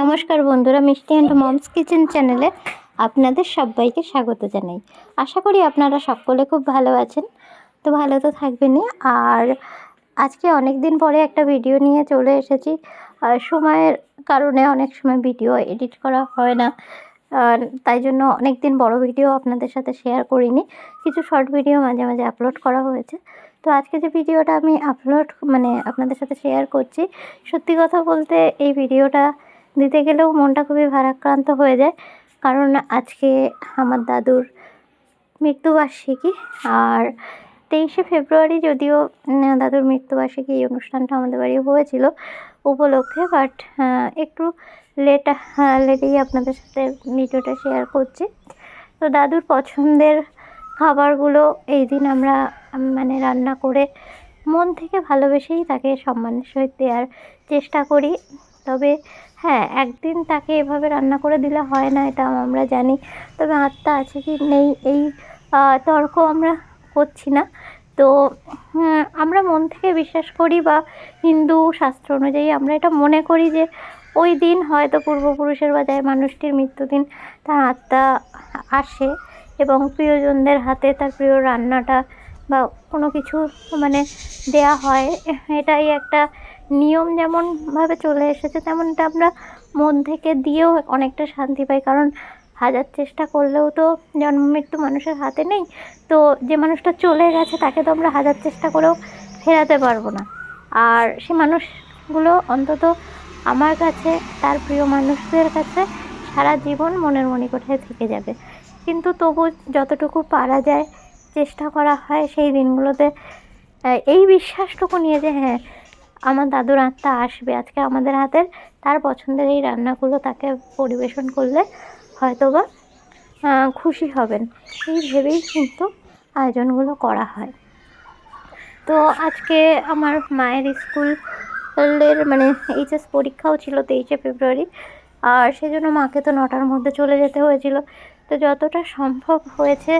নমস্কার বন্ধুরা, মিষ্টি অ্যান্ড মমস কিচেন চ্যানেলে আপনাদের সবাইকে স্বাগত জানাই। আশা করি আপনারা সকলে খুব ভালো আছেন। তো ভালো তো থাকবেনই। আর আজকে অনেক দিন পরে একটা ভিডিও নিয়ে চলে এসেছি। সময়ের কারণে অনেক সময় ভিডিও এডিট করা হয় না। তাই জন্য অনেক দিন বড় ভিডিও আপনাদের সাথে শেয়ার করিনি। কিছু শর্ট ভিডিও মাঝে মাঝে আপলোড করা হয়েছে। তো আজকে যে ভিডিওটা আমি আপলোড মানে আপনাদের সাথে শেয়ার করছি, সত্যি কথা বলতে এই ভিডিওটা দিতে গেলেও মনটা খুবই ভারাক্রান্ত হয়ে যায়। কারণ আজকে আমার দাদুর মৃত্যুবার্ষিকী আর তেইশে ফেব্রুয়ারি যদিও দাদুর মৃত্যুবার্ষিকী এই অনুষ্ঠানটা আমাদের বাড়ি হয়েছিল উপলক্ষে বাট একটু লেট লেটেই আপনাদের সাথে ভিডিওটা শেয়ার করছি। তো দাদুর পছন্দের খাবারগুলো এই দিন আমরা মানে রান্না করে মন থেকে ভালোবেসেই তাকে সম্মানের সহিত দেওয়ার চেষ্টা করি। তবে হ্যাঁ একদিন তাকে এভাবে রান্না করে দিলে হয় না, এটা আমরা জানি। তবে আত্মা আছে কি নেই, এই তর্ক আমরা করছি না। তো আমরা মন থেকে বিশ্বাস করি বা হিন্দু শাস্ত্র অনুযায়ী আমরা এটা মনে করি যে, ওই দিন হয়তো পূর্বপুরুষের বা যায় মানুষটির মৃত্যুদিন তার আত্মা আসে এবং প্রিয়জনদের হাতে তার প্রিয় রান্নাটা বা কোনো কিছু মানে দেয়া হয়। এটাই একটা নিয়ম যেমনভাবে চলে এসেছে, তেমনটা আমরা মন থেকে দিয়েও অনেকটা শান্তি পাই। কারণ হাজার চেষ্টা করলেও তো জন্ম মৃত্যু মানুষের হাতে নেই। তো যে মানুষটা চলে গেছে, তাকে তো আমরা হাজার চেষ্টা করেও ফেরাতে পারব না। আর সে মানুষগুলো অন্তত আমার কাছে, তার প্রিয় মানুষদের কাছে সারা জীবন মনের মণিকোঠায় থেকে যাবে। কিন্তু তবু যতটুকু পারা যায়, চেষ্টা করা হয় সেই দিনগুলোতে এই বিশ্বাসটুকু নিয়ে যে হ্যাঁ আমার দাদুর আত্মা আসবে আজকে আমাদের হাতের। তার পছন্দের এই রান্নাগুলো তাকে পরিবেশন করলে হয়তো বা খুশি হবেন। এই ভেবেই কিন্তু আয়োজনগুলো করা হয়। তো আজকে আমার মায়ের স্কুলের মানে এইচএস পরীক্ষাও ছিল তেইশে ফেব্রুয়ারি। আর সেজন্য মাকে তো নটার মধ্যে চলে যেতে হয়েছিল। তো যতটা সম্ভব হয়েছে,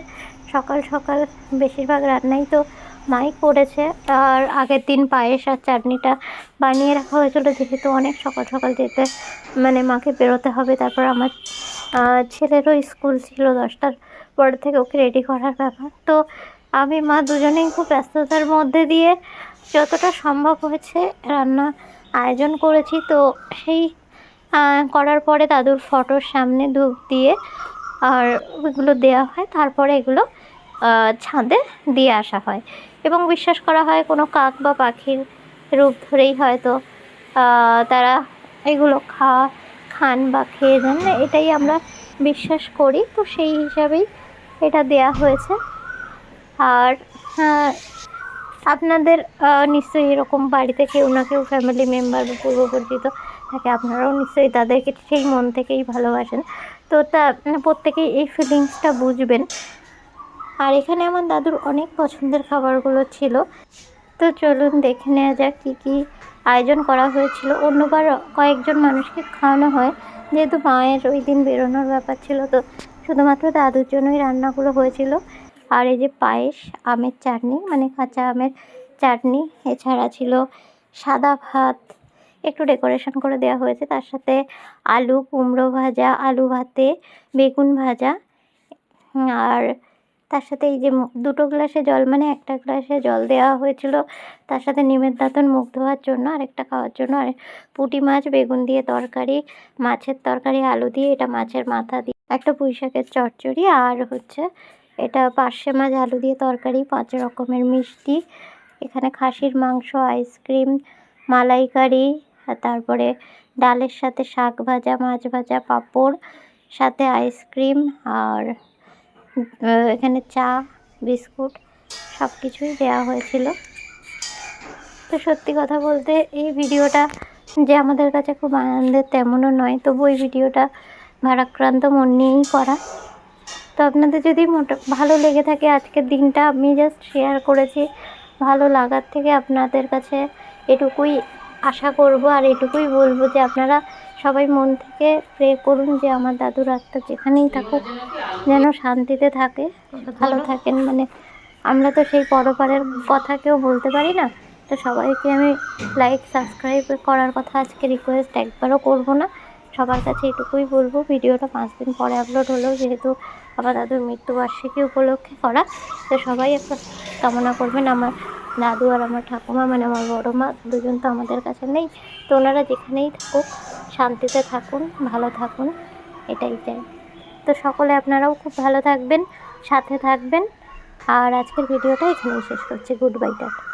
সকাল সকাল বেশিরভাগ রান্নাই তো মাই করেছে। আর আগের দিন পায়েস আর চাটনিটা বানিয়ে রাখা হয়েছিল। যেহেতু অনেক সকাল সকাল যেতে মানে মাকে বেরোতে হবে। তারপর আমার ছেলেরও স্কুল ছিল দশটার পর থেকে ওকে রেডি করার ব্যাপার। তো আমি, মা দুজনেই খুব ব্যস্ততার মধ্যে দিয়ে যতটা সম্ভব হয়েছে রান্না আয়োজন করেছি। তো সেই করার পরে দাদুর ফটোর সামনে ধূপ দিয়ে আর ওইগুলো দেওয়া হয়। তারপরে এগুলো ছাদে দিয়ে আসা হয়। এবং বিশ্বাস করা হয় কোনো কাক বা পাখির রূপ ধরেই হয়তো তারা এগুলো খাওয়া খান বা খেয়ে যান এটাই আমরা বিশ্বাস করি। তো সেই হিসাবেই এটা দেয়া হয়েছে। আর আপনাদের নিশ্চয়ই এরকম বাড়িতে কেউ না কেউ ফ্যামিলি মেম্বার বা পূর্ব পরিচিত থাকে, আপনারাও নিশ্চয়ই তাদেরকে সেই মন থেকেই ভালোবাসেন। তো তা, প্রত্যেকেই এই ফিলিংসটা বুঝবেন। আর এখানে আমার দাদুর অনেক পছন্দের খাবারগুলো ছিল। তো চলুন দেখে নেওয়া যাক কী কী আয়োজন করা হয়েছিল। অন্যবার কয়েকজন মানুষকে খাওয়ানো হয়। যেহেতু মায়ের ওই দিন বেরোনোর ব্যাপার ছিল, তো শুধুমাত্র দাদুর জন্যই রান্নাগুলো হয়েছিল। আর এই যে পায়েস, আমের চাটনি মানে কাঁচা আমের চাটনি, এছাড়া ছিল সাদা ভাত। একটু ডেকোরেশন করে দেওয়া হয়েছে। তার সাথে আলু কুমড়ো ভাজা, আলু ভাতে, বেগুন ভাজা, আর তার সাথে এই যে দুটো গ্লাসে জল মানে একটা গ্লাসে জল দেওয়া হয়েছিল, তার সাথে নিমের দাঁতন মুখ ধোয়ার জন্য, আরেকটা খাওয়ার জন্য, আর পুঁটি মাছ, বেগুন দিয়ে তরকারি, মাছের তরকারি, আলু দিয়ে, এটা মাছের মাথা দিয়ে, একটা পুঁই শাকের চচ্চড়ি, আর হচ্ছে এটা পার্শে মাছ, আলু দিয়ে তরকারি, পাঁচ রকমের মিষ্টি, এখানে খাসির মাংস, আইসক্রিম, মালাইকারি তারপরে ডালের সাথে শাক ভাজা, মাছ ভাজা, পাঁপড়, সাথে আইসক্রিম, আর এখানে চা, বিস্কুট সব কিছুই দেওয়া হয়েছিল। তো সত্যি কথা বলতে এই ভিডিওটা যে আমাদের কাছে খুব আনন্দের তেমনও নয়, তবু এই ভিডিওটা ভারাক্রান্ত মন নিয়েই করা। তো আপনাদের যদি মোটা, ভালো লেগে থাকে আজকের দিনটা, আমি জাস্ট শেয়ার করেছি। ভালো লাগার থেকে আপনাদের কাছে এটুকুই আশা করব আর এটুকুই বলব যে আপনারা সবাই মন থেকে প্রে করুন যে আমার দাদুর আত্মা যেখানেই থাকুক যেন শান্তিতে থাকে, ভালো থাকেন। মানে আমরা তো সেই পরপারের কথা কেউ বলতে পারি না। তো সবাইকে আমি লাইক সাবস্ক্রাইব করার কথা আজকে রিকোয়েস্ট একবারও করব না। সবার কাছে এটুকুই বলব, ভিডিওটা পাঁচ দিন পরে আপলোড হলো যেহেতু আমার দাদুর মৃত্যুবার্ষিকী উপলক্ষে করা, তো সবাই একটা কামনা করবেন আমার দাদু আর আমার ঠাকুমা মানে আমার বড় মা, দুজন তো আমাদের কাছে নেই। তো ওনারা যেখানেই থাকুক শান্তিতে থাকুন, ভালো থাকুন, এটাই চাই। তো সকলে আপনারাও খুব ভালো থাকবেন, সাথে থাকবেন। আর আজকের ভিডিওটা এখানেই শেষ করছি। Good bye tata.